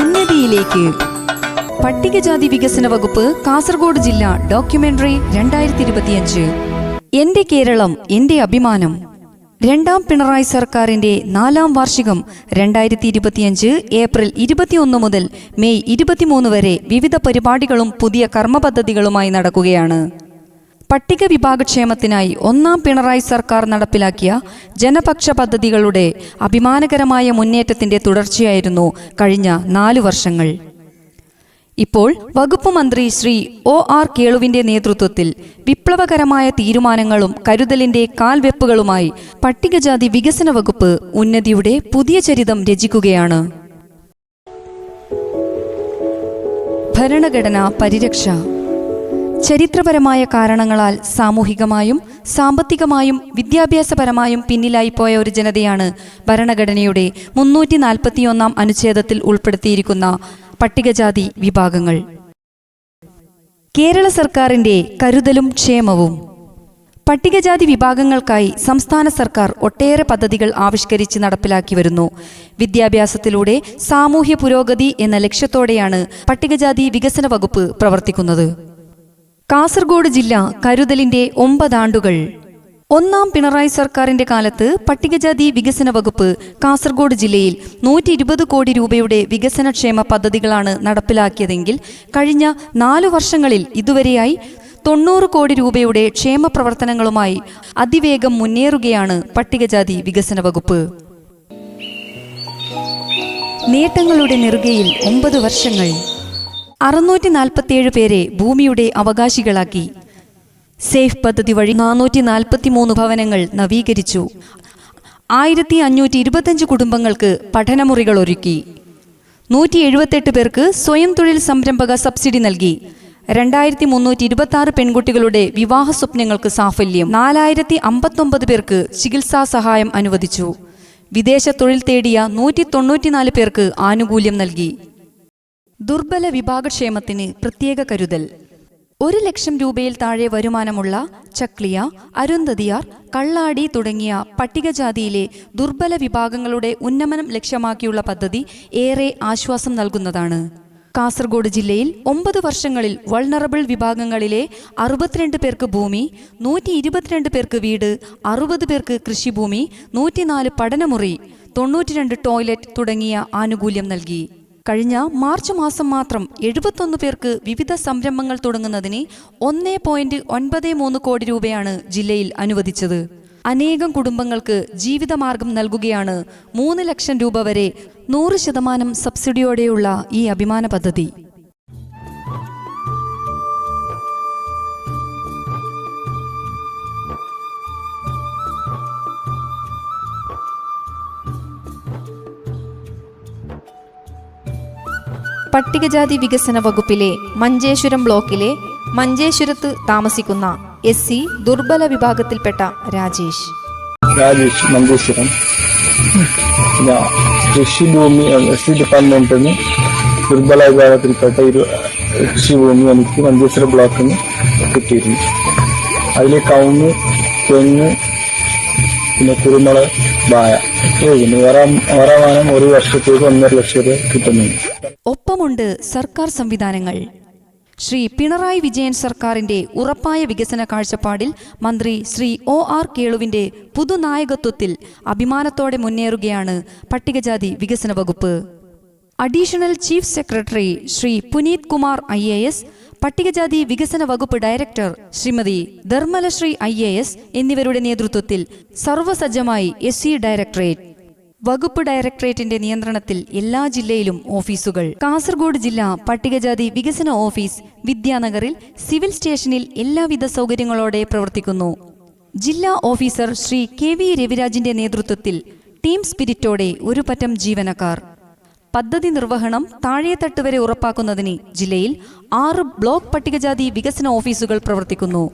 ഉന്നതിയിലേക്ക്. പട്ടികജാതി വികസന വകുപ്പ് കാസർഗോഡ് ജില്ല ഡോക്യുമെന്ററി രണ്ടായിരത്തി ഇരുപത്തിയഞ്ച് എന്റെ കേരളം എന്റെ അഭിമാനം. രണ്ടാം പിണറായി സർക്കാരിന്റെ നാലാം വാർഷികം രണ്ടായിരത്തി ഇരുപത്തിയഞ്ച് ഏപ്രിൽ ഇരുപത്തിയൊന്ന് മുതൽ മെയ് ഇരുപത്തിമൂന്ന് വരെ വിവിധ പരിപാടികളും പുതിയ കർമ്മപദ്ധതികളുമായി നടക്കുകയാണ്. പട്ടിക വിഭാഗക്ഷേമത്തിനായി ഒന്നാം പിണറായി സർക്കാർ നടപ്പിലാക്കിയ ജനപക്ഷ പദ്ധതികളുടെ അഭിമാനകരമായ മുന്നേറ്റത്തിന്റെ തുടർച്ചയായിരുന്നു കഴിഞ്ഞ നാലു വർഷങ്ങൾ. ഇപ്പോൾ വകുപ്പ് മന്ത്രി ശ്രീ ഒ ആർ കേളുവിന്റെ നേതൃത്വത്തിൽ വിപ്ലവകരമായ തീരുമാനങ്ങളും കരുതലിന്റെ കാൽവെപ്പുകളുമായി പട്ടികജാതി വികസന വകുപ്പ് ഉന്നതിയുടെ പുതിയ ചരിതം രചിക്കുകയാണ്. ഭരണഘടന പരിരക്ഷ ചരിത്രപരമായ കാരണങ്ങളാൽ സാമൂഹികമായും സാമ്പത്തികമായും വിദ്യാഭ്യാസപരമായും പിന്നിലായിപ്പോയ ഒരു ജനതയാണ് ഭരണഘടനയുടെ മുന്നൂറ്റി നാൽപ്പത്തിയൊന്നാം അനുച്ഛേദത്തിൽ ഉൾപ്പെടുത്തിയിരിക്കുന്ന പട്ടികജാതി വിഭാഗങ്ങൾ. കേരള സർക്കാരിന്റെ കരുതലും ക്ഷേമവും. പട്ടികജാതി വിഭാഗങ്ങൾക്കായി സംസ്ഥാന സർക്കാർ ഒട്ടേറെ പദ്ധതികൾ ആവിഷ്കരിച്ച് നടപ്പിലാക്കി വരുന്നു. വിദ്യാഭ്യാസത്തിലൂടെ സാമൂഹ്യ പുരോഗതി എന്ന ലക്ഷ്യത്തോടെയാണ് പട്ടികജാതി വികസന വകുപ്പ് പ്രവർത്തിക്കുന്നത്. കാസർഗോഡ് ജില്ല കരുതലിന്റെ ഒമ്പതാണ്ടുകൾ ഒന്നാം പിണറായി സർക്കാരിന്റെ കാലത്ത് പട്ടികജാതി വികസന വകുപ്പ് കാസർഗോഡ് ജില്ലയിൽ നൂറ്റി ഇരുപത് കോടി രൂപയുടെ വികസനക്ഷേമ പദ്ധതികളാണ് നടപ്പിലാക്കിയതെങ്കിൽ കഴിഞ്ഞ നാലു വർഷങ്ങളിൽ ഇതുവരെയായി തൊണ്ണൂറ് കോടി രൂപയുടെ ക്ഷേമ പ്രവർത്തനങ്ങളുമായി അതിവേഗം മുന്നേറുകയാണ് പട്ടികജാതി വികസന വകുപ്പ്. നേട്ടങ്ങളുടെ നെറുകയിൽ ഒമ്പത് വർഷങ്ങൾ. അറുന്നൂറ്റി നാൽപ്പത്തിയേഴ് പേരെ ഭൂമിയുടെ അവകാശികളാക്കി. സേഫ് പദ്ധതി വഴി നാനൂറ്റി നാൽപ്പത്തിമൂന്ന് ഭവനങ്ങൾ നവീകരിച്ചു. ആയിരത്തി അഞ്ഞൂറ്റി ഇരുപത്തഞ്ച് കുടുംബങ്ങൾക്ക് പഠനമുറികൾ ഒരുക്കി. നൂറ്റി എഴുപത്തെട്ട് പേർക്ക് സ്വയം തൊഴിൽ സംരംഭക സബ്സിഡി നൽകി. രണ്ടായിരത്തി മുന്നൂറ്റി ഇരുപത്തി ആറ് പെൺകുട്ടികളുടെ വിവാഹ സ്വപ്നങ്ങൾക്ക് സാഫല്യം. നാലായിരത്തി അമ്പത്തൊമ്പത് പേർക്ക് ചികിത്സാ സഹായം അനുവദിച്ചു. വിദേശ തൊഴിൽ തേടിയ നൂറ്റി തൊണ്ണൂറ്റിനാല് പേർക്ക് ആനുകൂല്യം നൽകി. ദുർബല വിഭാഗക്ഷേമത്തിന് പ്രത്യേക കരുതൽ. ഒരു ലക്ഷം രൂപയിൽ താഴെ വരുമാനമുള്ള ചക്ലിയ അരുന്ധതിയാർ കള്ളാടി തുടങ്ങിയ പട്ടികജാതിയിലെ ദുർബല വിഭാഗങ്ങളുടെ ഉന്നമനം ലക്ഷ്യമാക്കിയുള്ള പദ്ധതി ഏറെ ആശ്വാസം നൽകുന്നതാണ്. കാസർഗോഡ് ജില്ലയിൽ ഒമ്പത് വർഷങ്ങളിൽ വൾണറബിൾ വിഭാഗങ്ങളിലെ അറുപത്തിരണ്ട് പേർക്ക് ഭൂമി നൂറ്റി ഇരുപത്തിരണ്ട് പേർക്ക് വീട് അറുപത് പേർക്ക് കൃഷിഭൂമി നൂറ്റിനാല് പഠനമുറി തൊണ്ണൂറ്റിരണ്ട് ടോയ്ലറ്റ് തുടങ്ങിയ ആനുകൂല്യം നൽകി. കഴിഞ്ഞ മാർച്ച് മാസം മാത്രം എഴുപത്തൊന്ന് പേർക്ക് വിവിധ സംരംഭങ്ങൾ തുടങ്ങുന്നതിന് ഒന്നേ പോയിന്റ് ഒൻപത് മൂന്ന് കോടി രൂപയാണ് ജില്ലയിൽ അനുവദിച്ചത്. അനേകം കുടുംബങ്ങൾക്ക് ജീവിതമാർഗം നൽകുകയാണ് മൂന്ന് ലക്ഷം രൂപ വരെ നൂറ് ശതമാനം സബ്സിഡിയോടെയുള്ള ഈ അഭിമാന പദ്ധതി. പട്ടികജാതി വികസന വകുപ്പിലെ മഞ്ചേശ്വരം ബ്ലോക്കിലെ മഞ്ചേശ്വരത്ത് താമസിക്കുന്ന എസ് സി ദുർബല വിഭാഗത്തിൽപ്പെട്ട രാജേഷ്. രാജേഷ് മഞ്ചേശ്വരം. കൃഷിഭൂമി സി ഡിപ്പാർട്ട്മെന്റിൽ ദുർബല വിഭാഗത്തിൽപ്പെട്ട ഒരു കൃഷിഭൂമി എനിക്ക് മഞ്ചേശ്വരം ബ്ലോക്കിൽ നിന്ന് കിട്ടിയിരുന്നു അതിൽ കവുങ്ങ് തെങ്ങ് പിന്നെ കുരുമുളക് വായ വേറെ വാനം ഒരു വർഷത്തേക്ക് ഒന്നര ലക്ഷം രൂപ കിട്ടുന്നുണ്ട്. ഒപ്പമുണ്ട് സർക്കാർ സംവിധാനങ്ങൾ. ശ്രീ പിണറായി വിജയൻ സർക്കാരിന്റെ ഉറപ്പായ വികസന കാഴ്ചപ്പാടിൽ മന്ത്രി ശ്രീ ഒ ആർ കേളുവിന്റെ പുതുനായകത്വത്തിൽ അഭിമാനത്തോടെ മുന്നേറുകയാണ് പട്ടികജാതി വികസന വകുപ്പ്. Additional chief secretary Shri Puneeth Kumar I A S പട്ടികജാതി വികസന വകുപ്പ് director Shrimati Dharmalashree I A S എന്നിവരുടെ നേതൃത്വത്തിൽ സർവസജ്ജമായി എസ് സി ഡയറക്ടറേറ്റ്. വകുപ്പ് ഡയറക്ടറേറ്റിന്റെ നിയന്ത്രണത്തിൽ എല്ലാ ജില്ലയിലും ഓഫീസുകൾ. കാസർഗോഡ് ജില്ലാ പട്ടികജാതി വികസന ഓഫീസ് വിദ്യാനഗറിൽ സിവിൽ സ്റ്റേഷനിൽ എല്ലാവിധ സൗകര്യങ്ങളോടെ പ്രവർത്തിക്കുന്നു. ജില്ലാ ഓഫീസർ ശ്രീ കെ വി രവിരാജിന്റെ നേതൃത്വത്തിൽ ടീം സ്പിരിറ്റോടെ ഒരു പറ്റം ജീവനക്കാർ. പദ്ധതി നിർവഹണം താഴെത്തട്ട് വരെ ഉറപ്പാക്കുന്നതിന് ജില്ലയിൽ ആറ് ബ്ലോക്ക് പട്ടികജാതി വികസന ഓഫീസുകൾ പ്രവർത്തിക്കുന്നു.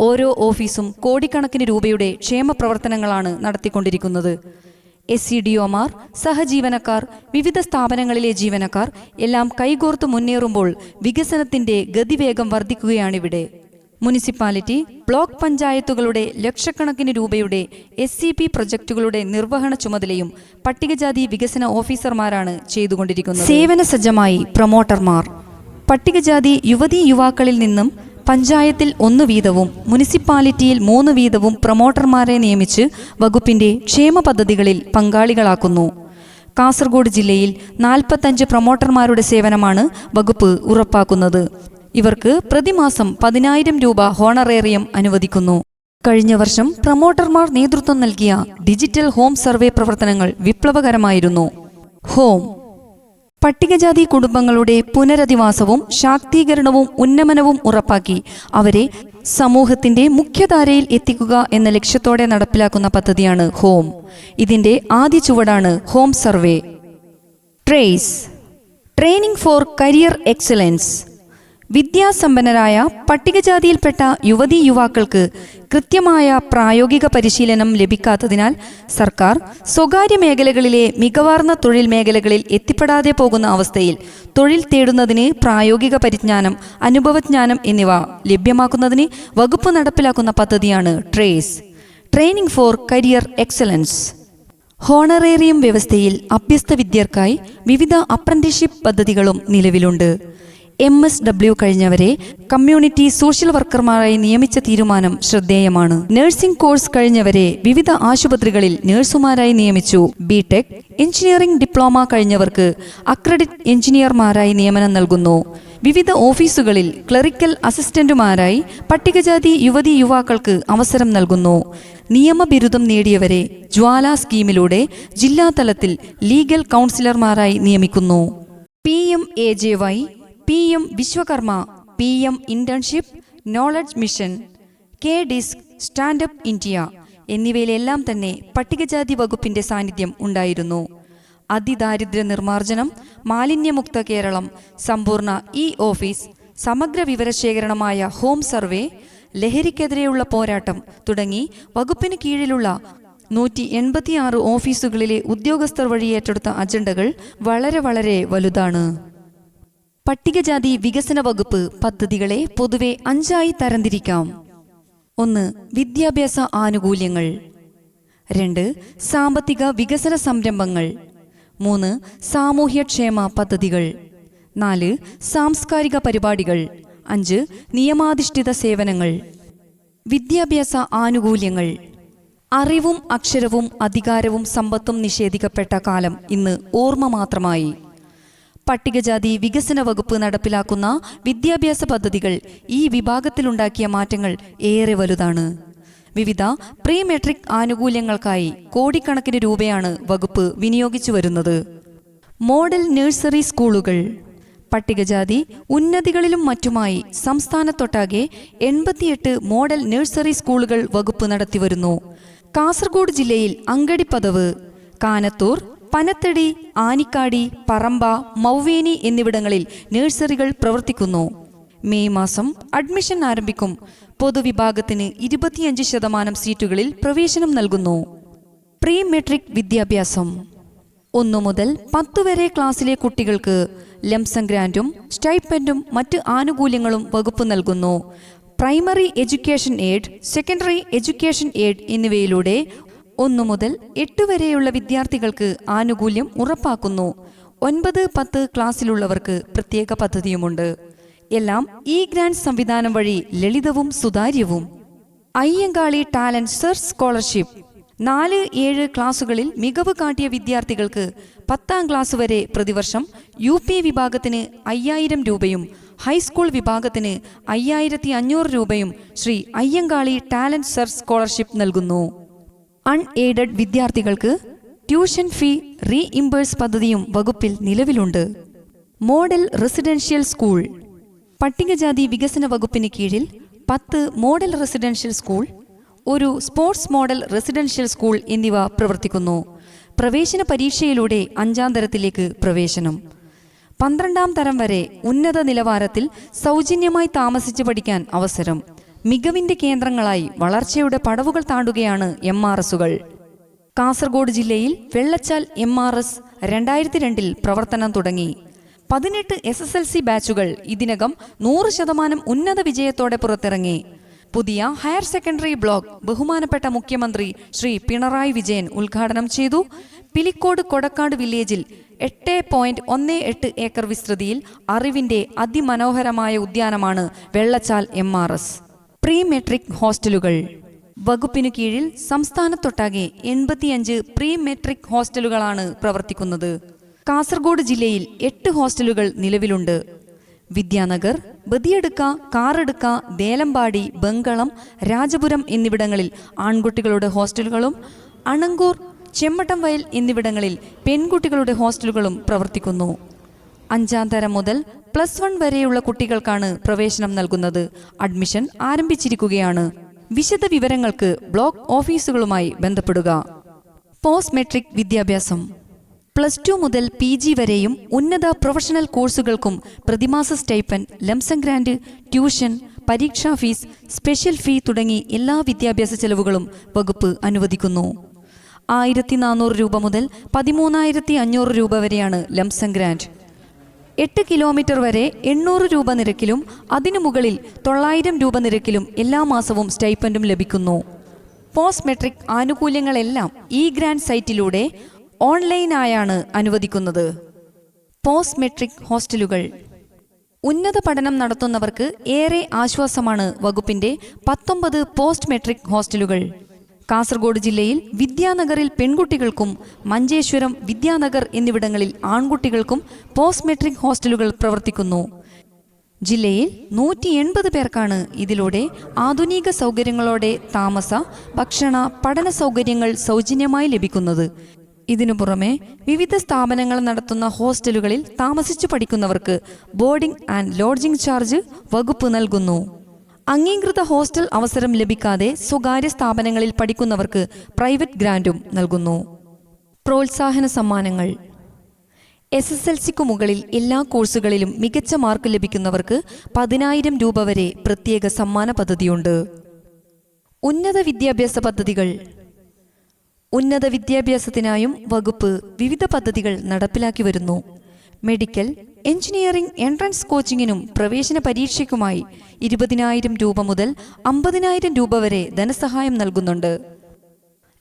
ഓരോ ഓഫീസും കോടിക്കണക്കിന് രൂപയുടെ ക്ഷേമ പ്രവർത്തനങ്ങളാണ് നടത്തിക്കൊണ്ടിരിക്കുന്നത്. എസ് സി ഡി ഒമാർ സഹജീവനക്കാർ വിവിധ സ്ഥാപനങ്ങളിലെ ജീവനക്കാർ എല്ലാം കൈകോർത്ത് മുന്നേറുമ്പോൾ വികസനത്തിന്റെ ഗതിവേഗം വർദ്ധിക്കുകയാണിവിടെ. മുനിസിപ്പാലിറ്റി ബ്ലോക്ക് പഞ്ചായത്തുകളുടെ ലക്ഷക്കണക്കിന് രൂപയുടെ എസ് സി പി പ്രൊജക്ടുകളുടെ നിർവഹണ ചുമതലയും പട്ടികജാതി വികസന ഓഫീസർമാരാണ് ചെയ്തുകൊണ്ടിരിക്കുന്നത്. സേവന സജ്ജമായി പ്രൊമോട്ടർമാർ. പട്ടികജാതി യുവതീ യുവാക്കളിൽ നിന്നും പഞ്ചായത്തിൽ ഒന്ന് വീതവും മുനിസിപ്പാലിറ്റിയിൽ മൂന്ന് വീതവും പ്രൊമോട്ടർമാരെ നിയമിച്ച് വകുപ്പിന്റെ ക്ഷേമ പദ്ധതികളിൽ പങ്കാളികളാക്കുന്നു. കാസർഗോഡ് ജില്ലയിൽ നാൽപ്പത്തഞ്ച് പ്രൊമോട്ടർമാരുടെ സേവനമാണ് വകുപ്പ് ഉറപ്പാക്കുന്നത്. ഇവർക്ക് പ്രതിമാസം പതിനായിരം രൂപ ഹോണറേറിയം അനുവദിക്കുന്നു. കഴിഞ്ഞ വർഷം പ്രൊമോട്ടർമാർ നേതൃത്വം നൽകിയ ഡിജിറ്റൽ ഹോം സർവേ പ്രവർത്തനങ്ങൾ വിപ്ലവകരമായിരുന്നു. ഹോം പട്ടികജാതി കുടുംബങ്ങളുടെ പുനരധിവാസവും ശാക്തീകരണവും ഉന്നമനവും ഉറപ്പാക്കി അവരെ സമൂഹത്തിന്റെ മുഖ്യധാരയിൽ എത്തിക്കുക എന്ന ലക്ഷ്യത്തോടെ നടപ്പിലാക്കുന്ന പദ്ധതിയാണ് ഹോം. ഇതിന്റെ ആദ്യ ചുവടാണ് home survey. TRACE training for career excellence. വിദ്യാസമ്പന്നരായ പട്ടികജാതിയിൽപ്പെട്ട യുവതി യുവാക്കൾക്ക് കൃത്യമായ പ്രായോഗിക പരിശീലനം ലഭിക്കാത്തതിനാൽ സർക്കാർ സ്വകാര്യ മേഖലകളിലെ മികവാർന്ന തൊഴിൽ മേഖലകളിൽ എത്തിപ്പെടാതെ പോകുന്ന അവസ്ഥയിൽ തൊഴിൽ തേടുന്നതിന് പ്രായോഗിക പരിജ്ഞാനം അനുഭവജ്ഞാനം എന്നിവ ലഭ്യമാക്കുന്നതിന് വകുപ്പ് നടപ്പിലാക്കുന്ന പദ്ധതിയാണ് TRACE. Training for career excellence. Honorarium വ്യവസ്ഥയിൽ അഭ്യസ്ത വിദ്യർക്കായി വിവിധ അപ്രന്റീഷിപ്പ് പദ്ധതികളും നിലവിലുണ്ട്. എം എസ് ഡബ്ല്യു കഴിഞ്ഞവരെ കമ്മ്യൂണിറ്റി സോഷ്യൽ വർക്കർമാരായി നിയമിച്ച തീരുമാനം ശ്രദ്ധേയമാണ്. നഴ്സിംഗ് കോഴ്സ് കഴിഞ്ഞവരെ വിവിധ ആശുപത്രികളിൽ നഴ്സുമാരായി നിയമിച്ചു. ബിടെക് എഞ്ചിനീയറിംഗ് ഡിപ്ലോമ കഴിഞ്ഞവർക്ക് അക്രഡിറ്റ് എഞ്ചിനീയർമാരായി നിയമനം നൽകുന്നു. വിവിധ ഓഫീസുകളിൽ ക്ലറിക്കൽ അസിസ്റ്റന്റുമാരായി പട്ടികജാതി യുവതി യുവാക്കൾക്ക് അവസരം നൽകുന്നു. നിയമബിരുദം നേടിയവരെ ജ്വാല സ്കീമിലൂടെ ജില്ലാതലത്തിൽ ലീഗൽ കൗൺസിലർമാരായി നിയമിക്കുന്നു. P M A J Y P M Vishwakarma P M internship knowledge mission K disc standup India എന്നിവയിലെല്ലാം തന്നെ പട്ടികജാതി വകുപ്പിന്റെ സാന്നിധ്യം ഉണ്ടായിരുന്നു. അതിദാരിദ്ര്യ നിർമ്മാർജനം മാലിന്യമുക്ത കേരളം സമ്പൂർണ ഇ ഓഫീസ് സമഗ്ര വിവരശേഖരണമായ ഹോം സർവേ ലഹരിക്കെതിരെയുള്ള പോരാട്ടം തുടങ്ങി വകുപ്പിന് കീഴിലുള്ള നൂറ്റി എൺപത്തിയാറ് ഓഫീസുകളിലെ ഉദ്യോഗസ്ഥർ വഴി ഏറ്റെടുത്ത അജണ്ടകൾ വളരെ വളരെ വലുതാണ്. പട്ടികജാതി വികസന വകുപ്പ് പദ്ധതികളെ പൊതുവെ അഞ്ചായി തരംതിരിക്കാം. ഒന്ന് വിദ്യാഭ്യാസ ആനുകൂല്യങ്ങൾ. രണ്ട് സാമ്പത്തിക വികസന സംരംഭങ്ങൾ. മൂന്ന് സാമൂഹ്യക്ഷേമ പദ്ധതികൾ. നാല് സാംസ്കാരിക പരിപാടികൾ. അഞ്ച് നിയമാധിഷ്ഠിത സേവനങ്ങൾ. വിദ്യാഭ്യാസ ആനുകൂല്യങ്ങൾ. അറിവും അക്ഷരവും അധികാരവും സമ്പത്തും നിഷേധിക്കപ്പെട്ട കാലം ഇന്ന് ഓർമ്മ മാത്രമായി. പട്ടികജാതി വികസന വകുപ്പ് നടപ്പിലാക്കുന്ന വിദ്യാഭ്യാസ പദ്ധതികൾ ഈ വിഭാഗത്തിലുണ്ടാക്കിയ മാറ്റങ്ങൾ ഏറെ വലുതാണ്. വിവിധ പ്രീ മെട്രിക് ആനുകൂല്യങ്ങൾക്കായി കോടിക്കണക്കിന് രൂപയാണ് വകുപ്പ് വിനിയോഗിച്ചു വരുന്നത്. മോഡൽ നഴ്സറി സ്കൂളുകൾ. പട്ടികജാതി ഉന്നതികളിലും മറ്റുമായി സംസ്ഥാനത്തൊട്ടാകെ എൺപത്തിയെട്ട് മോഡൽ നഴ്സറി സ്കൂളുകൾ വകുപ്പ് നടത്തിവരുന്നു. കാസർഗോഡ് ജില്ലയിൽ അങ്കടിപ്പതവ് കാനത്തൂർ പനത്തടി ആനിക്കാടി പറമ്പ മൗവേനി എന്നിവിടങ്ങളിൽ നഴ്സറികൾ പ്രവർത്തിക്കുന്നു. മെയ് മാസം അഡ്മിഷൻ ആരംഭിക്കും. പൊതുവിഭാഗത്തിന് ഇരുപത്തിയഞ്ച് ശതമാനം സീറ്റുകളിൽ പ്രവേശനം നൽകുന്നു. പ്രീ മെട്രിക് വിദ്യാഭ്യാസം. ഒന്നു മുതൽ പത്തു വരെ ക്ലാസ്സിലെ കുട്ടികൾക്ക് ലംസം ഗ്രാൻഡും സ്റ്റൈപ്പൻഡും മറ്റ് ആനുകൂല്യങ്ങളും വകുപ്പ് നൽകുന്നു. Primary education aid secondary education aid എന്നിവയിലൂടെ ഒന്നു മുതൽ എട്ട് വരെയുള്ള വിദ്യാർത്ഥികൾക്ക് ആനുകൂല്യം ഉറപ്പാക്കുന്നു. ഒൻപത് പത്ത് ക്ലാസ്സിലുള്ളവർക്ക് പ്രത്യേക പദ്ധതിയുമുണ്ട്. എല്ലാം ഇ ഗ്രാൻഡ് സംവിധാനം വഴി ലളിതവും സുതാര്യവും. Ayyankali talent search scholarship. നാല് ഏഴ് ക്ലാസുകളിൽ മികവ് കാട്ടിയ വിദ്യാർത്ഥികൾക്ക് പത്താം ക്ലാസ് വരെ പ്രതിവർഷം യു പി വിഭാഗത്തിന് അയ്യായിരം രൂപയും ഹൈസ്കൂൾ വിഭാഗത്തിന് അയ്യായിരത്തി അഞ്ഞൂറ് രൂപയും Shri Ayyankali talent search scholarship നൽകുന്നു. അൺഎയ്ഡഡ് വിദ്യാർത്ഥികൾക്ക് ട്യൂഷൻ ഫീ റീഇംബേഴ്സ് പദ്ധതിയും വകുപ്പിൽ നിലവിലുണ്ട്. Model residential school. പട്ടികജാതി വികസന വകുപ്പിന് കീഴിൽ പത്ത് മോഡൽ റെസിഡൻഷ്യൽ സ്കൂൾ ഒരു സ്പോർട്സ് മോഡൽ റെസിഡൻഷ്യൽ സ്കൂൾ എന്നിവ പ്രവർത്തിക്കുന്നു. പ്രവേശന പരീക്ഷയിലൂടെ അഞ്ചാം തരത്തിലേക്ക് പ്രവേശനം. പന്ത്രണ്ടാം തരം വരെ ഉന്നത നിലവാരത്തിൽ സൗജന്യമായി താമസിച്ച് പഠിക്കാൻ അവസരം. മികവിന്റെ കേന്ദ്രങ്ങളായി വളർച്ചയുടെ പടവുകൾ താണ്ടുകയാണ് എം ആർ എസുകൾ. കാസർഗോഡ് ജില്ലയിൽ വെള്ളച്ചാൽ എം ആർ എസ് രണ്ടായിരത്തി രണ്ടിൽ പ്രവർത്തനം തുടങ്ങി. പതിനെട്ട് എസ് എസ് എൽ സി ബാച്ചുകൾ ഇതിനകം നൂറ് ശതമാനം ഉന്നത വിജയത്തോടെ പുറത്തിറങ്ങി. പുതിയ ഹയർ സെക്കൻഡറി ബ്ലോക്ക് ബഹുമാനപ്പെട്ട മുഖ്യമന്ത്രി ശ്രീ പിണറായി വിജയൻ ഉദ്ഘാടനം ചെയ്തു. പിലിക്കോട് കൊടക്കാട് വില്ലേജിൽ എട്ട് പോയിന്റ് ഒന്ന് എട്ട് ഏക്കർ വിസ്തൃതിയിൽ അറിവിന്റെ അതിമനോഹരമായ ഉദ്യാനമാണ് Vellachal M R S. Pre matric ഹോസ്റ്റലുകൾ. വകുപ്പിനു കീഴിൽ സംസ്ഥാനത്തൊട്ടാകെ എൺപത്തിയഞ്ച് പ്രീ മെട്രിക് ഹോസ്റ്റലുകളാണ് പ്രവർത്തിക്കുന്നത്. കാസർഗോഡ് ജില്ലയിൽ എട്ട് ഹോസ്റ്റലുകൾ നിലവിലുണ്ട്. വിദ്യാനഗർ ബദിയടുക്ക കാറടുക്ക ദേലമ്പാടി ബംഗളം രാജപുരം എന്നിവിടങ്ങളിൽ ആൺകുട്ടികളുടെ ഹോസ്റ്റലുകളും അണങ്കൂർ ചെമ്മട്ടം വയൽ എന്നിവിടങ്ങളിൽ പെൺകുട്ടികളുടെ ഹോസ്റ്റലുകളും പ്രവർത്തിക്കുന്നു. അഞ്ചാം തരം മുതൽ പ്ലസ് വൺ വരെയുള്ള കുട്ടികൾക്കാണ് പ്രവേശനം നൽകുന്നത്. അഡ്മിഷൻ ആരംഭിച്ചിരിക്കുകയാണ്. വിശദ വിവരങ്ങൾക്ക് ബ്ലോക്ക് ഓഫീസുകളുമായി ബന്ധപ്പെടുക. പോസ്റ്റ് മെട്രിക് വിദ്യാഭ്യാസം. പ്ലസ് ടു മുതൽ പി ജി വരെയും ഉന്നത പ്രൊഫഷണൽ കോഴ്സുകൾക്കും പ്രതിമാസ സ്റ്റൈപ്പൻ ലംസം ഗ്രാൻഡ് ട്യൂഷൻ പരീക്ഷാ ഫീസ് സ്പെഷ്യൽ ഫീ തുടങ്ങി എല്ലാ വിദ്യാഭ്യാസ ചെലവുകളും വകുപ്പ് അനുവദിക്കുന്നു. ആയിരത്തി നാനൂറ് രൂപ മുതൽ പതിമൂന്നായിരത്തി അഞ്ഞൂറ് രൂപ വരെയാണ് ലംസം ഗ്രാന്റ് എട്ട് കിലോമീറ്റർ വരെ എണ്ണൂറ് രൂപ നിരക്കിലും അതിനു മുകളിൽ തൊള്ളായിരം രൂപ നിരക്കിലും എല്ലാ മാസവും സ്റ്റൈപ്പൻഡും ലഭിക്കുന്നു. പോസ്റ്റ് മെട്രിക് ആനുകൂല്യങ്ങളെല്ലാം ഇ ഗ്രാൻഡ് സൈറ്റിലൂടെ ഓൺലൈനായാണ് അനുവദിക്കുന്നത്. പോസ്റ്റ് മെട്രിക് ഹോസ്റ്റലുകൾ. ഉന്നത പഠനം നടത്തുന്നവർക്ക് ഏറെ ആശ്വാസമാണ് വകുപ്പിന്റെ പത്തൊമ്പത് പോസ്റ്റ് മെട്രിക് ഹോസ്റ്റലുകൾ. കാസർഗോഡ് ജില്ലയിൽ വിദ്യാനഗറിൽ പെൺകുട്ടികൾക്കും മഞ്ചേശ്വരം വിദ്യാനഗർ എന്നിവിടങ്ങളിൽ ആൺകുട്ടികൾക്കും പോസ്റ്റ് മെട്രിക് ഹോസ്റ്റലുകൾ പ്രവർത്തിക്കുന്നു. ജില്ലയിൽ നൂറ്റി എൺപത് പേർക്കാണ് ഇതിലൂടെ ആധുനിക സൗകര്യങ്ങളോടെ താമസ ഭക്ഷണ പഠന സൗകര്യങ്ങൾ സൗജന്യമായി ലഭിക്കുന്നത്. ഇതിനു പുറമെ വിവിധ സ്ഥാപനങ്ങൾ നടത്തുന്ന ഹോസ്റ്റലുകളിൽ താമസിച്ചു പഠിക്കുന്നവർക്ക് ബോർഡിംഗ് ആൻഡ് ലോഡ്ജിംഗ് ചാർജ് വകുപ്പ് നൽകുന്നു. അംഗീകൃത ഹോസ്റ്റൽ അവസരം ലഭിക്കാതെ സ്വകാര്യ സ്ഥാപനങ്ങളിൽ പഠിക്കുന്നവർക്ക് പ്രൈവറ്റ് ഗ്രാന്റും നൽകുന്നു. പ്രോത്സാഹന സമ്മാനങ്ങൾ. എസ് എസ് എൽ സിക്കു മുകളിൽ എല്ലാ കോഴ്സുകളിലും മികച്ച മാർക്ക് ലഭിക്കുന്നവർക്ക് പതിനായിരം രൂപ വരെ പ്രത്യേക സമ്മാന പദ്ധതിയുണ്ട്. ഉന്നത വിദ്യാഭ്യാസ പദ്ധതികൾ. ഉന്നത വിദ്യാഭ്യാസത്തിനായും വകുപ്പ് വിവിധ പദ്ധതികൾ നടപ്പിലാക്കി വരുന്നു. മെഡിക്കൽ എഞ്ചിനീയറിംഗ് എൻട്രൻസ് കോച്ചിങ്ങിനും പ്രവേശന പരീക്ഷയ്ക്കുമായി ഇരുപതിനായിരം രൂപ മുതൽ അമ്പതിനായിരം രൂപ വരെ ധനസഹായം നൽകുന്നുണ്ട്.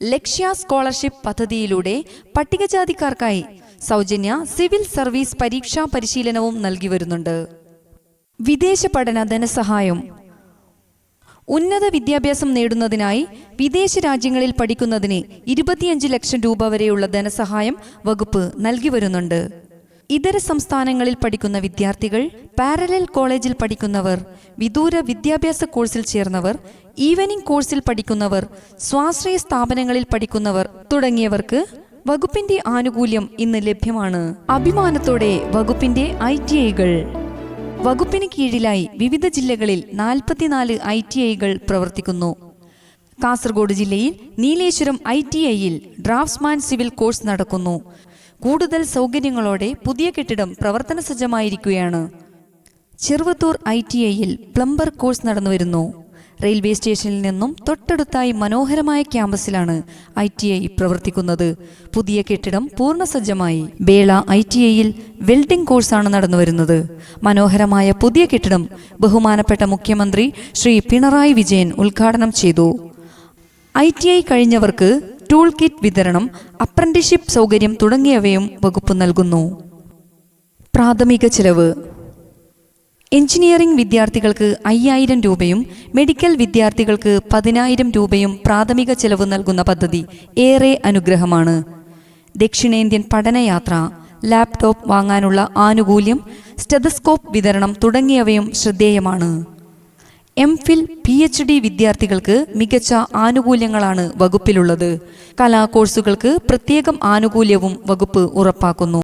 ലക്ഷ്യ സ്കോളർഷിപ്പ് പദ്ധതിയിലൂടെ പട്ടികജാതിക്കാർക്കായി സൗജന്യ സിവിൽ സർവീസ് പരീക്ഷാ പരിശീലനവും നൽകി വരുന്നുണ്ട്. വിദേശ പഠന ധനസഹായം. ഉന്നത വിദ്യാഭ്യാസം നേടുന്നതിനായി വിദേശ രാജ്യങ്ങളിൽ പഠിക്കുന്നതിന് ഇരുപത്തിയഞ്ച് ലക്ഷം രൂപ വരെയുള്ള ധനസഹായം വകുപ്പ് നൽകി വരുന്നുണ്ട്. ഇതര സംസ്ഥാനങ്ങളിൽ പഠിക്കുന്ന വിദ്യാർത്ഥികൾ പാരലൽ കോളേജിൽ പഠിക്കുന്നവർ വിദൂര വിദ്യാഭ്യാസ കോഴ്സിൽ ചേർന്നവർ ഈവനിംഗ് കോഴ്സിൽ പഠിക്കുന്നവർ സ്വാശ്രയ സ്ഥാപനങ്ങളിൽ പഠിക്കുന്നവർ തുടങ്ങിയവർക്ക് വകുപ്പിന്റെ ആനുകൂല്യം ഇന്ന് ലഭ്യമാണ്. അഭിമാനത്തോടെ വകുപ്പിന്റെ ഐ ടി ഐകൾ. വകുപ്പിന് കീഴിലായി വിവിധ ജില്ലകളിൽ നാൽപ്പത്തിനാല് ഐ ടി ഐകൾ പ്രവർത്തിക്കുന്നു. കാസർഗോഡ് ജില്ലയിൽ നീലേശ്വരം ഐ ടി ഐയിൽ ഡ്രാഫ്റ്റ്സ്മാൻ സിവിൽ കോഴ്സ് നടക്കുന്നു. കൂടുതൽ സൗകര്യങ്ങളോടെ പുതിയ കെട്ടിടം പ്രവർത്തന സജ്ജമായിരിക്കുകയാണ്. ചെറുവത്തൂർ ഐ ടി ഐയിൽ പ്ലംബർ കോഴ്സ് നടന്നുവരുന്നു. റെയിൽവേ സ്റ്റേഷനിൽ നിന്നും തൊട്ടടുത്തായി മനോഹരമായ ക്യാമ്പസിലാണ് ഐ ടി ഐ പ്രവർത്തിക്കുന്നത്. പുതിയ കെട്ടിടം പൂർണസജ്ജമായി ബേള ഐ ടി ഐയിൽ വെൽഡിംഗ് കോഴ്സാണ് നടന്നുവരുന്നത്. മനോഹരമായ പുതിയ കെട്ടിടം ബഹുമാനപ്പെട്ട മുഖ്യമന്ത്രി ശ്രീ പിണറായി വിജയൻ ഉദ്ഘാടനം ചെയ്തു. ഐ ടി ഐ കഴിഞ്ഞവർക്ക് ടൂൾ കിറ്റ് വിതരണം അപ്രന്റിഷിപ്പ് സൗകര്യം തുടങ്ങിയവയും വകുപ്പ് നൽകുന്നു. പ്രാഥമിക ചിലവ്. എഞ്ചിനീയറിംഗ് വിദ്യാർത്ഥികൾക്ക് അയ്യായിരം രൂപയും മെഡിക്കൽ വിദ്യാർത്ഥികൾക്ക് പതിനായിരം രൂപയും പ്രാഥമിക ചെലവ് നൽകുന്ന പദ്ധതി ഏറെ അനുഗ്രഹമാണ്. ദക്ഷിണേന്ത്യൻ പഠനയാത്ര ലാപ്ടോപ്പ് വാങ്ങാനുള്ള ആനുകൂല്യം സ്റ്റെതസ്കോപ്പ് വിതരണം തുടങ്ങിയവയും ശ്രദ്ധേയമാണ്. M Phil P H D വിദ്യാർത്ഥികൾക്ക് മികച്ച ആനുകൂല്യങ്ങളാണ് വകുപ്പിലുള്ളത്. കലാ കോഴ്സുകൾക്ക് പ്രത്യേകം ആനുകൂല്യവും വകുപ്പ് ഉറപ്പാക്കുന്നു.